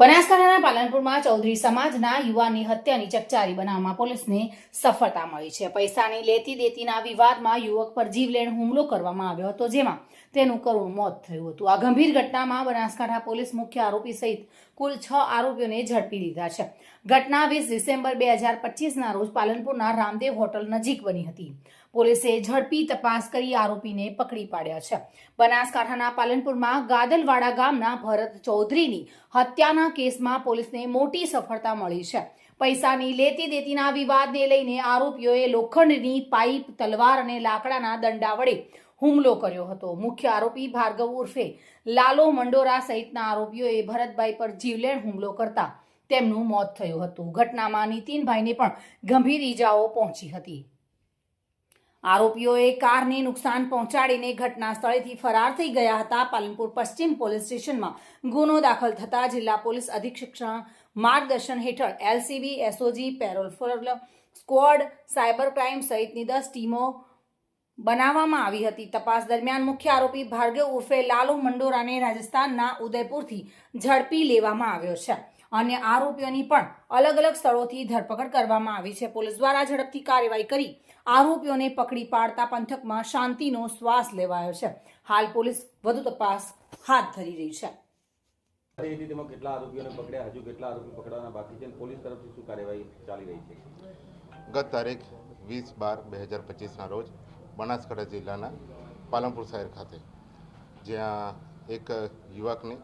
બનાસકાંઠાના પાલનપુરમાં ચૌધરી સમાજના યુવાનની હત્યાની ચકચારી બનાવમાં પોલીસને સફળતા મળી છે. પૈસાની લેતી દેતીના વિવાદમાં યુવક પર જીવલેણ હુમલો કરવામાં આવ્યો હતો, જેમાં તેનું કરુણ મોત થયું હતું. આ ગંભીર ઘટનામાં બનાસકાંઠા પોલીસ મુખ્ય આરોપી સહિત કુલ છ આરોપીઓને ઝડપી લીધા છે. ઘટના વીસ ડિસેમ્બર બે હજાર પચીસના રોજ પાલનપુરના રામદેવ હોટલ નજીક બની હતી. પોલીસે ઝડપી તપાસ કરી આરોપીને પકડી પાડ્યા છે. બનાસકાંઠાના પાલનપુરમાં ગાદલવાડા ગામના ભરત ચૌધરીની હત્યાના કેસમાં પોલીસને મોટી સફળતા મળી છે. પૈસાની લેતી દેતીના વિવાદને લઈને આરોપીઓએ લોખંડની પાઇપ, તલવાર અને લાકડાના દંડા વડે હુમલો કર્યો હતો. મુખ્ય આરોપી ભાર્ગવ ઉર્ફે લાલો મંડોરા સહિતના આરોપીઓએ ભરતભાઈ પર જીવલેણ હુમલો કરતા તેમનું મોત થયું હતું. ઘટનામાં નીતિનભાઈને પણ ગંભીર ઈજાઓ પહોંચી હતી. આરોપીઓએ કારને નુકસાન પહોંચાડીને ઘટના સ્થળેથી ફરાર થઈ ગયા હતા. પાલનપુર પશ્ચિમ પોલીસ સ્ટેશનમાં ગુનો દાખલ થતા જિલ્લા પોલીસ અધિક્ષક માર્ગદર્શન હેઠળ LCB, SOG, parole furlough squad, cyber crime સહિતની દસ ટીમો બનાવવામાં આવી હતી. તપાસ દરમિયાન મુખ્ય આરોપી ભાર્ગવ ઉર્ફે લાલુ મંડોરાને રાજસ્થાનના ઉદયપુરથી ઝડપી લેવામાં આવ્યો છે. અન્ય આરોપીઓની પણ અલગ અલગ સ્થળોથી ધરપકડ કરવામાં આવી છે. પોલીસ દ્વારા ઝડપથી કાર્યવાહી કરી આરોપીઓને પકડી પાડતા પંથકમાં શાંતિનો શ્વાસ લેવાયો છે. હાલ પોલીસ વધુ તપાસ હાથ ધરી રહી છે. એ તેમાં કેટલા આરોપીઓને પકડ્યા? હજુ કેટલા આરોપી પકડવાના બાકી છે? પોલીસ તરફથી શું કાર્યવાહી ચાલી રહી છે? ગત તારીખ વીસ બાર બે હજાર પચીસના રોજ બનાસકાંઠા જિલ્લાના પાલનપુર શહેર ખાતે. જ્યાં એક યુવકની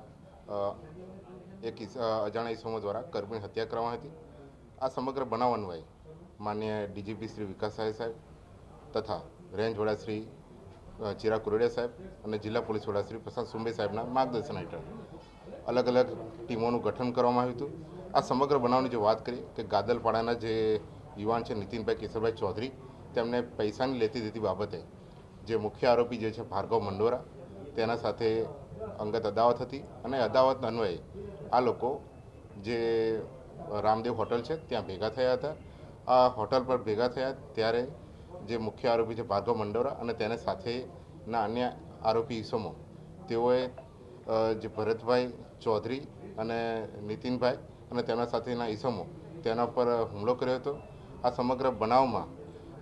એક ઈસ- અ, અજાણ્યા ઈસમો દ્વારા કરપીણ હત્યા કરવામાં હતી. આ સમગ્ર બનાવ અન્વયે માન્ય ડીજીપી શ્રી વિકાસ સાહેબ તથા રેન્જ વડા શ્રી અ, ચિરાગ કુરડિયા સાહેબ અને જિલ્લા પોલીસ વડા શ્રી પ્રશાંત સુંબે સાહેબના માર્ગદર્શન હેઠળ અલગ અલગ ટીમોનું ગઠન કરવામાં આવ્યું હતું. આ સમગ્ર બનાવની જો વાત કરીએ કે ગાદલપાડાના જે યુવાન છે નીતિનભાઈ કેશરભાઈ ચૌધરી તેમને પૈસાની લેતી દેતી બાબતે જે મુખ્ય આરોપી જે છે ભાર્ગવ મંડોરા, તેના સાથે અંગત અદાવત હતી અને અદાવત અન્વયે આ લોકો જે રામદેવ હોટલ છે ત્યાં ભેગા થયા હતા. આ હોટલ પર ભેગા થયા ત્યારે જે મુખ્ય આરોપી છે ભાર્ગવ મંડોરા અને તેને સાથેના અન્ય આરોપી ઈસમો, તેઓએ જે ભરતભાઈ ચૌધરી અને નીતિનભાઈ અને તેના સાથેના ઈસમો તેના પર હુમલો કર્યો હતો. આ સમગ્ર બનાવમાં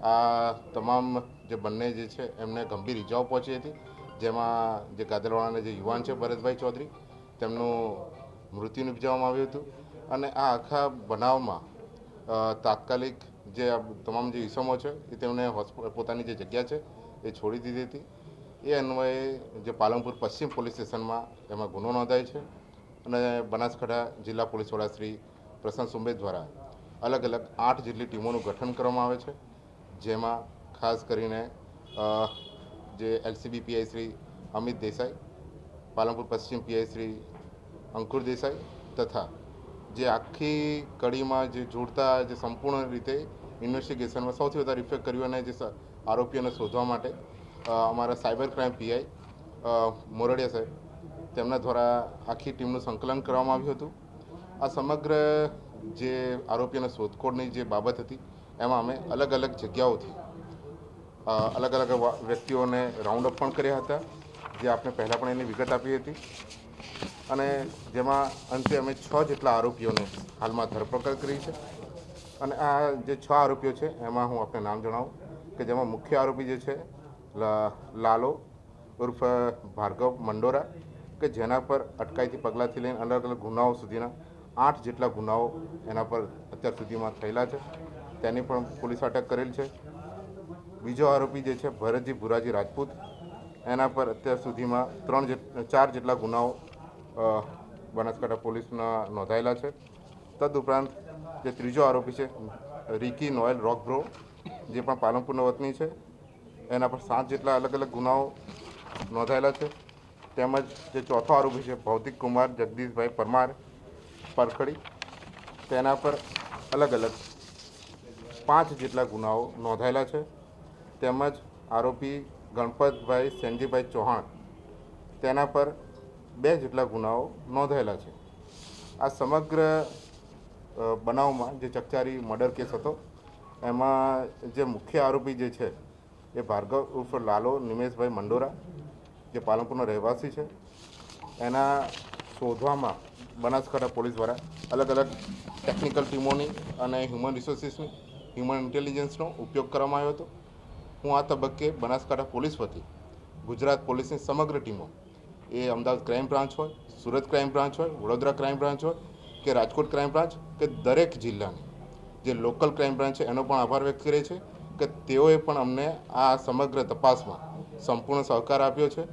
આ તમામ જે બંને જે છે, એમને ગંભીર ઈજાઓ પહોંચી હતી. જેમાં જે ગાદરવાળાના જે યુવાન છે, ભરતભાઈ ચૌધરી, તેમનું મૃત્યુ નિપજાવવામાં આવ્યું હતું. અને આ આખા બનાવમાં તાત્કાલિક જે તમામ જે ઈસમો છે, એ હોસ્પ- પોતાની જે જગ્યા છે, એ છોડી દીધી હતી. એ અન્વયે જે પાલનપુર પશ્ચિમ પોલીસ સ્ટેશનમાં એમાં ગુનો નોંધાય છે. અને બનાસકાંઠા જિલ્લા પોલીસ વડા શ્રી પ્રશાંત સુંબે દ્વારા અલગ અલગ આઠ જેટલી ટીમોનું ગઠન કરવામાં આવે છે. જેમાં ખાસ કરીને જે એલસીબી પીઆઈ શ્રી અમિત દેસાઈ, પાલનપુર પશ્ચિમ પીઆઈ શ્રી અંકુર દેસાઈ તથા જે આખી કડીમાં જે જોડતા જે સંપૂર્ણ રીતે ઇન્વેસ્ટિગેશનમાં સૌથી વધારે ઇફેક્ટ કર્યો અને જે આરોપીઓને શોધવા માટે અમારા સાયબર ક્રાઇમ પીઆઈ મોરડિયા સાહેબ, તેમના દ્વારા આખી ટીમનું સંકલન કરવામાં આવ્યું હતું. આ સમગ્ર જે આરોપીઓના શોધખોળની જે બાબત હતી એમાં અમે અલગ અલગ જગ્યાઓથી અલગ અલગ વ્યક્તિઓને રાઉન્ડ અપ પણ કર્યા હતા, જે આપણે પહેલાં પણ એની વિગત આપી હતી. અને જેમાં અંતે અમે છ જેટલા આરોપીઓને હાલમાં ધરપકડ કરી છે. અને આ જે છ આરોપીઓ છે, એમાં હું આપને નામ જણાવું કે જેમાં મુખ્ય આરોપી જે છે લાલો ઉર્ફ, ભાર્ગવ મંડોરા, કે જેના પર અટકાયતી પગલાંથી લઈને અલગ અલગ ગુનાઓ સુધીના આઠ જેટલા ગુનાઓ એના પર અત્યાર સુધીમાં થયેલા છે. તેની પણ પોલીસ અટક કરેલ છે. બીજો આરોપી જે છે, ભરતજી ભુરાજી રાજપૂત. એના પર અત્યાર સુધીમાં ત્રણ ચાર જેટલા ગુનાઓ બનાસકાંઠા પોલીસના નોંધાયેલા છે. તદુપરાંત જે ત્રીજો આરોપી છે, રિકી નોયલ રોકબ્રો જે પણ પાલનપુરના વતની છે, એના પર સાત જેટલા અલગ અલગ ગુનાઓ નોંધાયેલા છે. તેમજ જે ચોથો આરોપી છે, ભૌતિક કુમાર જગદીશભાઈ પરમાર પરખડી, તેના પર અલગ અલગ પાંચ જેટલા ગુનાઓ નોંધાયેલા છે. તેમજ આરોપી ગણપતભાઈ સેનજીભાઈ ચૌહાણ તેના પર બે જેટલા ગુનાઓ નોંધાયેલા છે. આ સમગ્ર બનાવમાં જે ચકચારી મર્ડર કેસ હતો, એમાં જે મુખ્ય આરોપી જે છે, એ ભાર્ગવ ઉર્ફ લાલો નિમેશભાઈ મંડોરા, જે પાલનપુરના રહેવાસી છે, એના શોધવામાં બનાસકાંઠા પોલીસ દ્વારા અલગ અલગ ટેકનિકલ ટીમોની અને હ્યુમન રિસોર્સિસની હ્યુમન ઇન્ટેલિજન્સનો ઉપયોગ કરવામાં આવ્યો હતો. હું આ તબક્કે બનાસકાંઠા પોલીસ વતી, ગુજરાત પોલીસની સમગ્ર ટીમો, એ અમદાવાદ ક્રાઇમ બ્રાન્ચ હોય, સુરત ક્રાઇમ બ્રાન્ચ હોય, વડોદરા ક્રાઇમ બ્રાન્ચ હોય, કે રાજકોટ ક્રાઇમ બ્રાન્ચ, કે દરેક જિલ્લાની, જે લોકલ ક્રાઇમ બ્રાન્ચ છે, એનો પણ આભાર વ્યક્ત કરે છે કે તેઓએ પણ અમને આ સમગ્ર તપાસમાં સંપૂર્ણ સહકાર આપ્યો છે.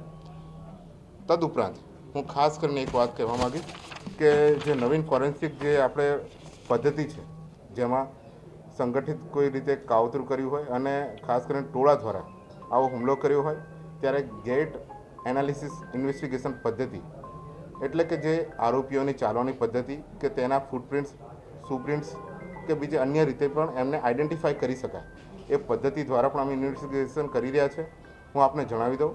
તદુપરાંત, હું ખાસ કરીને એક વાત કહેવા માગીશ કે જે નવીન ફોરેન્સિક જે આપણે પદ્ધતિ છે, જેમાં સંગઠિત કોઈ રીતે કાવતરું કર્યું હોય અને ખાસ કરીને ટોળા દ્વારા આવો હુમલો કર્યો હોય, ત્યારે ગેટ એનાલિસિસ ઇન્વેસ્ટિગેશન પદ્ધતિ એટલે કે જે આરોપીઓની ચાલવાની પદ્ધતિ કે તેના ફૂટપ્રિન્ટ્સ સુપ્રિન્ટ્સ કે બીજે અન્ય રીતે પણ એમને આઈડેન્ટિફાઈ કરી શકાય. એ પદ્ધતિ દ્વારા પણ અમે ઇન્વેસ્ટિગેશન કરી રહ્યા છે. હું આપને જણાવી દઉં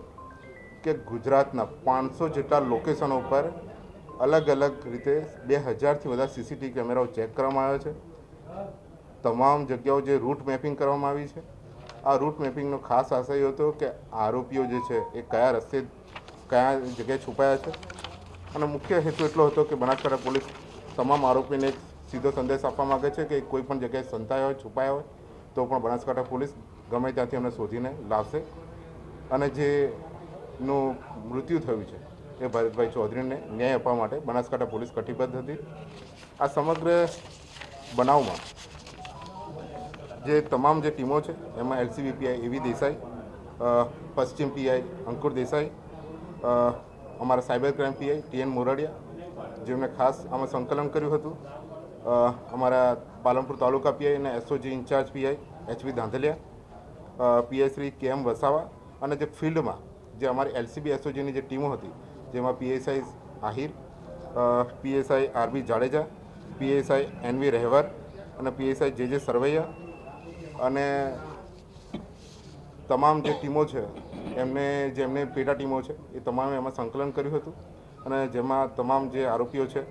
કે ગુજરાતના પાંચસો જેટલા લોકેશનો ઉપર અલગ અલગ રીતે બે હજારથી વધારે સીસીટીવી કેમેરાઓ ચેક કરવામાં આવ્યા છે. તમામ જગ્યાઓ જે રૂટ મેપિંગ કરવામાં આવી છે, આ રૂટ મેપિંગનો ખાસ આશય હતો કે આરોપીઓ જે છે એ કયા રસ્તે, કયા જગ્યાએ છુપાયા છે. અને મુખ્ય હેતુ એટલો હતો કે બનાસકાંઠા પોલીસ તમામ આરોપીને સીધો સંદેશ આપવા માગે છે કે કોઈ પણ જગ્યાએ સંતાયા હોય, છુપાયા હોય, તો પણ બનાસકાંઠા પોલીસ ગમે ત્યાંથી અમને શોધીને લાવશે. અને જે નું મૃત્યુ થયું છે એ ભરતભાઈ ચૌધરીને ન્યાય આપવા માટે બનાસકાંઠા પોલીસ કટિબદ્ધ હતી. આ સમગ્ર બનાવમાં જે તમામ જે ટીમો છે, એમાં એલસીબી પીઆઈ એવી દેસાઈ પશ્ચિમ પીઆઈ અંકુર દેસાઈ અમારા cyber crime PI TN Moradiya જેમણે ખાસ આમાં સંકલન કર્યું હતું. અમારા પાલનપુર તાલુકા પીઆઈ અને SOG in charge PI HV Dhandhaliya PI Shri K M Vasava અને જે ફિલ્ડમાં જે અમારી એલસીબી એસઓજીની જે ટીમો હતી, જેમાં PSI Ahir PSI RB Jadeja PSI NV Rahevar અને પીએસઆઈ જે જે સરવૈયા અને તમામ જે ટીમો છે, એમને જે એમને પેટા ટીમો છે, એ તમામે એમાં સંકલન કર્યું હતું. અને જેમાં તમામ જે આરોપીઓ છે,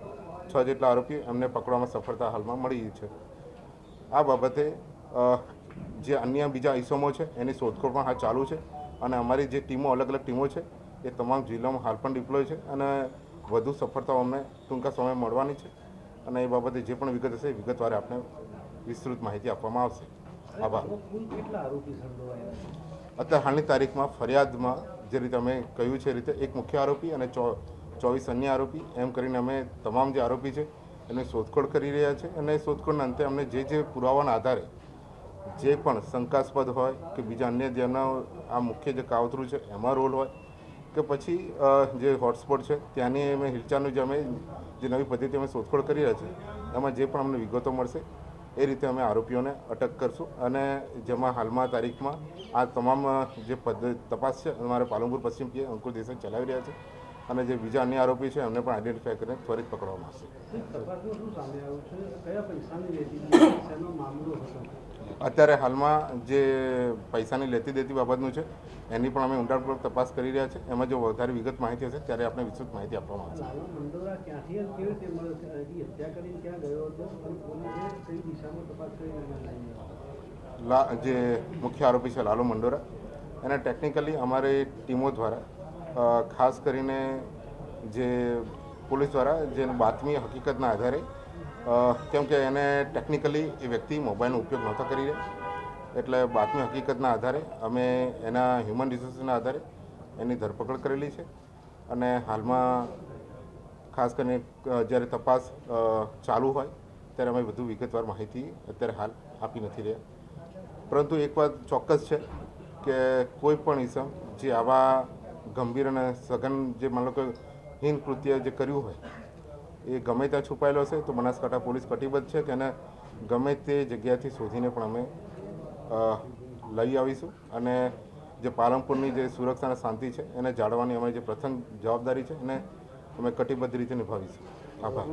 છ જેટલા આરોપીઓ એમને પકડવામાં સફળતા હાલમાં મળી છે. આ બાબતે જે અન્ય બીજા ઇસમો છે, એની શોધખોળ પણ હાલ ચાલુ છે. અને અમારી જે ટીમો અલગ અલગ ટીમો છે, એ તમામ જિલ્લામાં હાલ પણ ડિપ્લોય છે અને વધુ સફળતાઓ અમને ટૂંકા સમયે મળવાની છે. અને એ બાબતે જે પણ વિગત હશે વિગતવાર આપણે વિસ્તૃત માહિતી આપવામાં આવશે. આભાર અત્યારે હાલની તારીખમાં ફરિયાદમાં જે રીતે અમે કહ્યું છે રીતે એક મુખ્ય આરોપી અને ચોવીસ અન્ય આરોપી, એમ કરીને અમે તમામ જે આરોપી છે એને શોધખોળ કરી રહ્યા છે અને શોધખોળના અંતે અમને જે જે પુરાવાના આધારે જે પણ શંકાસ્પદ હોય કે બીજા અન્ય જેના આ મુખ્ય જે કાવતરું છે એમાં રોલ હોય કે પછી જે હોટસ્પોટ છે ત્યાંની અમે હિલચાલનું જે અમે જે નવી પદ્ધતિ અમે શોધખોળ કરી રહ્યા છીએ એમાં જે પણ અમને વિગતો મળશે એ રીતે અમે આરોપીઓને અટક કરશું અને જેમાં હાલમાં તારીખમાં આ તમામ જે પદ્ધતિ તપાસ છે, અમારે પાલનપુર પશ્ચિમ અંકુર દેસાઈ ચલાવી રહ્યા છે. અને જે બીજા અન્ય આરોપી છે એમને પણ આઈડેન્ટિફાઈ કરીને ત્વરિત પકડવામાં આવશે. અત્યારે હાલમાં જે પૈસાની લેતી દેતી બાબતનું છે એની પણ અમે ઊંડાણપૂર્વક તપાસ કરી રહ્યા છે. એમાં જો વધારે વિગત માહિતી હશે ત્યારે આપણે વિસ્તૃત માહિતી આપવામાં આવશે જે મુખ્ય આરોપી છે લાલુ મંડોરા એને ટેકનિકલી અમારી ટીમો દ્વારા ખાસ કરીને જે પોલીસ દ્વારા જે બાતમી હકીકતના આધારે કેમકે એને ટેકનિકલી એ વ્યક્તિ મોબાઈલનો ઉપયોગ નહોતો કરી રહ્યા એટલે બાતમી હકીકતના આધારે અમે એના હ્યુમન રિસોર્સના આધારે એની ધરપકડ કરેલી છે. અને હાલમાં ખાસ કરીને જ્યારે તપાસ ચાલુ હોય, ત્યારે અમે વધુ વિગતવાર માહિતી અત્યારે હાલ આપી નથી રહ્યા. પરંતુ એક વાત ચોક્કસ છે કે કોઈ પણ ઇસમ જે આવા ગંભીર અને સઘન જે માનો કે હીન કૃત્ય જે કર્યું હોય, એ ગમે ત્યાં છુપાયેલો હશે તો બનાસકાંઠા પોલીસ કટિબદ્ધ છે. કે એને ગમે તે જગ્યાથી શોધીને પણ અમે લઈ આવીશું. અને જે પાલનપુરની જે સુરક્ષા અને શાંતિ છે, એને જાળવવાની અમારી જે પ્રથમ જવાબદારી છે, એને અમે કટિબદ્ધ રીતે નિભાવીશું. આભાર.